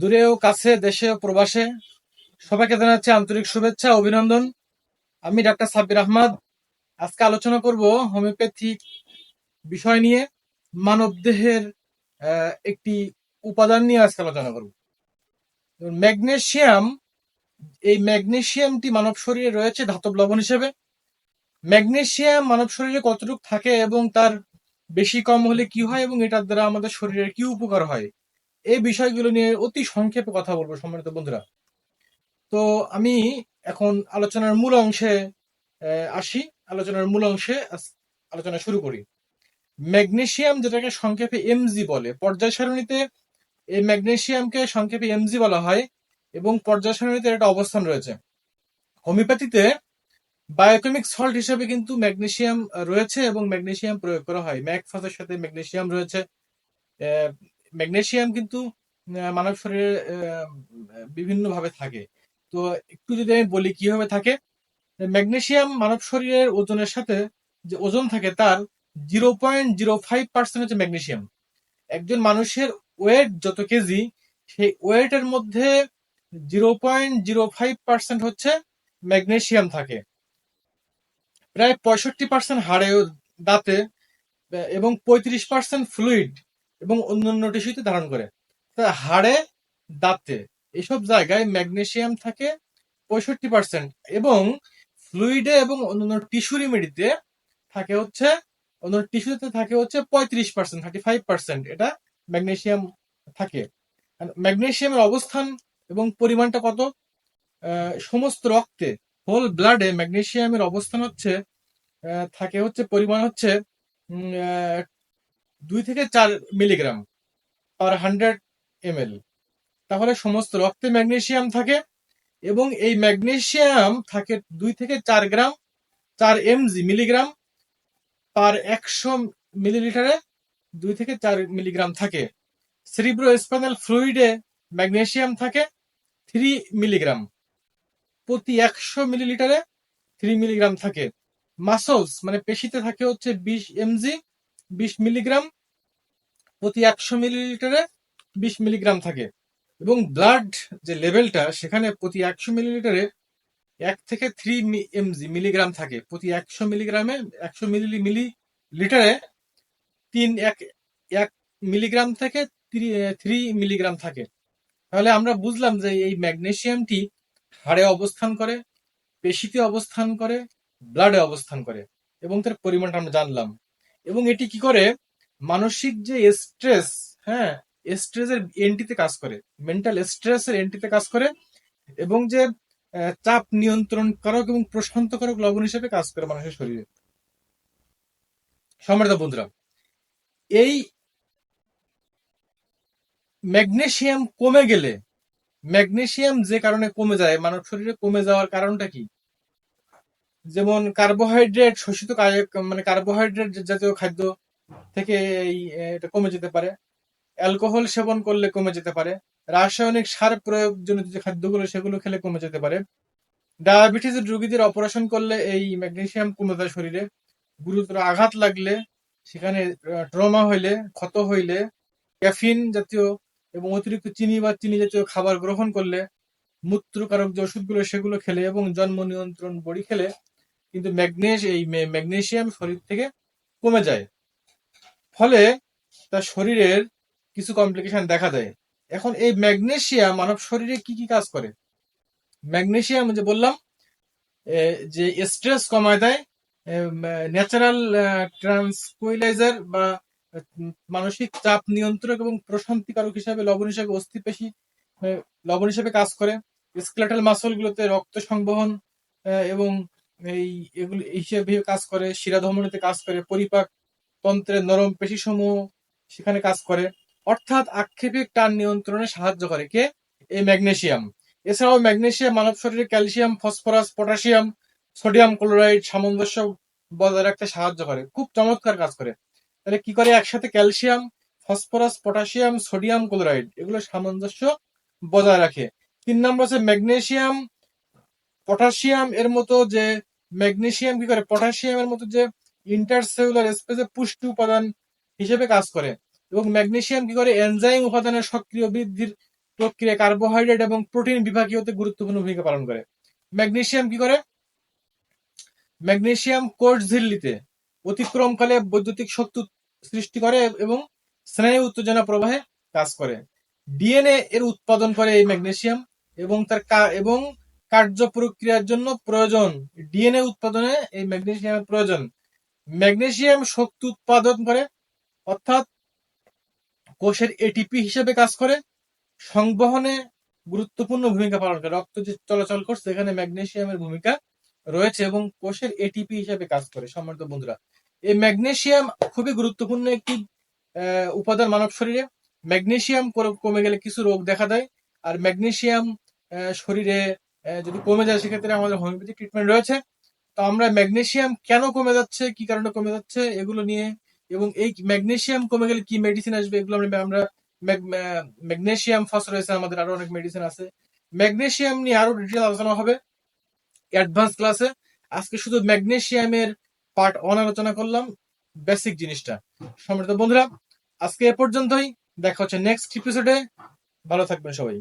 দূরেও, কাছে দেশে প্রবাসে সবাইকে জানাচ্ছি আন্তরিক শুভেচ্ছা, অভিনন্দন। আমি ডাক্তার সাব্বির আহমদ। আজকে আলোচনা করব হোমিওপ্যাথিক বিষয় নিয়ে মানব দেহের একটি উপাদান নিয়ে আজকে আলোচনা করব। ম্যাগনেশিয়াম এই ম্যাগনেশিয়ামটি মানব শরীরে রয়েছে ধাতব লবণ হিসেবে। ম্যাগনেশিয়াম মানব শরীরে কতটুকু থাকে এবং তার বেশি কম হলে কি হয় এবং এটার দ্বারা আমাদের শরীরের কি উপকার হয়? এই বিষয়গুলো নিয়ে অতি সংক্ষেপে কথা বলব, সম্মানিত বন্ধুরা। তো আমি এখন আলোচনার মূল অংশে আসি। আলোচনার মূল অংশে আলোচনা শুরু করি। ম্যাগনেশিয়াম যেটাকে সংক্ষেপে এমজি বলে, পর্যায় সারণীতে এই ম্যাগনেশিয়ামকে সংক্ষেপে এমজি বলা হয় এবং পর্যায় সারণীতে একটা অবস্থান রয়েছে। হোমিওপ্যাথিতে বায়োকেমিক সল্ট হিসেবে কিন্তু ম্যাগনেশিয়াম রয়েছে এবং ম্যাগনেশিয়াম প্রয়োগ করা হয়। ম্যাকফাসের সাথে ম্যাগনেশিয়াম রয়েছে। আহ, ম্যাগনেসিয়াম কিন্তু মানব শরীরে বিভিন্ন ভাবে থাকে। তো একটু যদি আমি বলি কীভাবে থাকে ম্যাগনেসিয়াম মানব শরীরের ওজনের সাথে যে ওজন থাকে তার zero point zero five percent হচ্ছে ম্যাগনেসিয়াম একজন মানুষের ওয়েট যত কেজি সেই ওয়েটের মধ্যে zero point zero five percent হচ্ছে ম্যাগনেসিয়াম থাকে। প্রায় পঁয়ষট্টি পার্সেন্ট হাড়ে দাঁতে এবং পঁয়ত্রিশ পার্সেন্ট ফ্লুইড এবং অন্যান্য টিস্যুতে ধারণ করে। হাড়ে, দাঁতে এসব জায়গায় ম্যাগনেসিয়াম থাকে পঁয়ষট্টি পার্সেন্ট এবং ফ্লুইডে এবং অন্যান্য টিস্যু রেমেডিতে থাকে হচ্ছে অন্য টিস্যুতে থাকে হচ্ছে পঁয়ত্রিশ পার্সেন্ট, থার্টি ফাইভ পার্সেন্ট এটা ম্যাগনেসিয়াম থাকে। আর ম্যাগনেসিয়ামের অবস্থান এবং পরিমাণটা কত? সমস্ত রক্তে, হোল ব্লাডে ম্যাগনেসিয়ামের অবস্থান হচ্ছে থাকে হচ্ছে পরিমাণ হচ্ছে দুই থেকে চার মিলিগ্রাম পার হান্ড্রেড এম তাহলে সমস্ত রক্তে ম্যাগনেশিয়াম থাকে এবং এই ম্যাগনেশিয়াম থাকে দুই থেকে চার গ্রাম, চার এমজি মিলিগ্রাম পার একশো মিলিলিটারে দুই থেকে চার মিলিগ্রাম থাকে। সেরিব্রো স্পাইনাল ফ্লুইডে ম্যাগনেশিয়াম থাকে থ্রি মিলিগ্রাম। প্রতি একশো মিলিলিটারে থ্রি মিলিগ্রাম থাকে। মাসলস মানে পেশিতে থাকে হচ্ছে বিশ এমজি বিশ মিলিগ্রাম প্রতি একশো মিলিলিটারে বিশ মিলিগ্রাম থাকে। এবং ব্লাড যে লেভেলটা সেখানে প্রতি একশো মিলিলিটারে এক থেকে থ্রি এমজি মিলিগ্রাম থাকে। প্রতি একশো মিলিগ্রামে একশো মিলি মিলি লিটারে তিন, এক এক মিলিগ্রাম থেকে থ্রি মিলিগ্রাম থাকে। তাহলে আমরা বুঝলাম যে এই ম্যাগনেসিয়ামটি হাড়ে অবস্থান করে, পেশিতে অবস্থান করে ব্লাডে অবস্থান করে এবং তার পরিমাণটা আমরা জানলাম। এবং এটি কি করে? মানসিক যে স্ট্রেস হ্যাঁ স্ট্রেসের এন্টিতে কাজ করে। মেন্টাল স্ট্রেসের এন্টিতে কাজ করে এবং যে চাপ নিয়ন্ত্রণ কারক এবং প্রশান্তকারক লবণ হিসেবে কাজ করে মানুষের শরীরে। সম্মানিত বন্ধুরা, এই ম্যাগনেশিয়াম কমে গেলে ম্যাগনেশিয়াম যে কারণে কমে যায়, মানব শরীরে কমে যাওয়ার কারণটা কি? যেমন কার্বোহাইড্রেট শোষিত মানে কার্বোহাইড্রেট জাতীয় খাদ্য থেকে এই এটা কমে যেতে পারে। অ্যালকোহল সেবন করলে কমে যেতে পারে। রাসায়নিক সার প্রয়োগ জনিত যে খাদ্যগুলো, সেগুলো খেলে কমে যেতে পারে। ডায়াবেটিস রোগীদের অপারেশন করলে এই ম্যাগনেসিয়াম কমে যায় শরীরে। গুরুতর আঘাত লাগলে সেখানে ট্রমা হইলে, ক্ষত হইলে ক্যাফিন জাতীয় এবং অতিরিক্ত চিনি বা চিনি জাতীয় খাবার গ্রহণ করলে, মূত্রকারক যে ওষুধগুলো, সেগুলো খেলে এবং জন্ম নিয়ন্ত্রণ বড়ি খেলে কিন্তু ম্যাগনেস এই মে- ম্যাগনেসিয়াম শরীর থেকে কমে যায়। ফলে তার শরীরের কিছু কমপ্লিকেশন দেখা দেয়। এখন এই ম্যাগনেশিয়াম মানব শরীরে কি কি কাজ করে? ম্যাগনেশিয়াম যে বললাম যে স্ট্রেস কমায় দেয় ন্যাচারাল ট্রান্সকুইলাইজার বা মানসিক চাপ নিয়ন্ত্রক এবং প্রশান্তিকারক হিসাবে লবণ হিসাবে অস্থিপেশি লবণ হিসাবে কাজ করে। স্কেলেটাল মাসল গুলোতে রক্ত সংবহন এবং এই এগুলো হিসেবে কাজ করে, শিরা ধমনীতে কাজ করে, পরিপাক তন্ত্রের নরম পেশি সমূহ সেখানে কাজ করে। অর্থাৎ আক্ষেপিক টান নিয়ন্ত্রণে সাহায্য করে। কে? এই ম্যাগনেশিয়াম এছাড়াও ম্যাগনেশিয়াম মানব শরীরে calcium, phosphorus, potassium, sodium, chloride সামঞ্জস্য বজায় রাখতে সাহায্য করে। খুব চমৎকার কাজ করে। তাহলে কি করে? একসাথে calcium, phosphorus, potassium, sodium, chloride এগুলো সামঞ্জস্য বজায় রাখে। তিন নম্বর হচ্ছে ম্যাগনেসিয়াম পটাশিয়াম এর মতো যে ম্যাগনেসিয়াম কি করে? পটাশিয়ামের মতো যে ইন্টারসেলুলার স্পেসে পুষ্টি উপাদান হিসেবে কাজ করে। এবং ম্যাগনেসিয়াম কি করে? এনজাইম উপাদানের সক্রিয় বৃদ্ধির প্রক্রিয়া কার্বোহাইড্রেট এবং প্রোটিন বিভাগীয়তে গুরুত্বপূর্ণ ভূমিকা পালন করে। ম্যাগনেশিয়াম কি করে? ম্যাগনেসিয়াম কোষ ঝিল্লিতে অতিক্রমকালে বৈদ্যুতিক শক্তি সৃষ্টি করে এবং স্নায়ু উত্তেজনা প্রবাহে কাজ করে। ডিএনএ এর উৎপাদন করে এই ম্যাগনেসিয়াম এবং তার এবং কার্য প্রক্রিয়ার জন্য প্রয়োজন। ডিএনএ উৎপাদনে এই ম্যাগনেসিয়ামের প্রয়োজন। ম্যাগনেসিয়াম শক্তি উৎপাদন করে, অর্থাৎ কোষের এটিপি হিসেবে কাজ করে, সংবহনে গুরুত্বপূর্ণ ভূমিকা পালন করে। রক্ত যে চলাচল করছে, এখানে ম্যাগনেসিয়ামের ভূমিকা রয়েছে এবং কোষের এটিপি হিসেবে কাজ করে, সম্মানিত বন্ধুরা। এই ম্যাগনেসিয়াম খুবই গুরুত্বপূর্ণ একটি উপাদান মানব শরীরে। ম্যাগনেসিয়াম কর- কমে গেলে কিছু রোগ দেখা দেয়। আর ম্যাগনেসিয়াম শরীরে যদি কমে যায়, সেক্ষেত্রে আমাদের হোমিওপ্যাথিক ট্রিটমেন্ট রয়েছে। তো আমরা ম্যাগনেসিয়াম কেন কমে যাচ্ছে, কি কারণে কমে যাচ্ছে, এগুলো নিয়ে, এবং এই ম্যাগনেসিয়াম কমে গেলে কি মেডিসিন আসবে, এগুলো আমরা আমরা ম্যাগনেসিয়াম ফার্স্ট রয়েছে আমাদের আরও অনেক মেডিসিন আছে। ম্যাগনেসিয়াম নিয়ে আরও ডিটেল আলোচনা হবে অ্যাডভান্স ক্লাসে আজকে শুধু ম্যাগনেসিয়ামের পার্ট ওয়ান আলোচনা করলাম বেসিক জিনিসটা। সম্মানিত বন্ধুরা, আজকে এ পর্যন্তই। দেখা হচ্ছে নেক্সট এপিসোডে ভালো থাকবেন সবাই।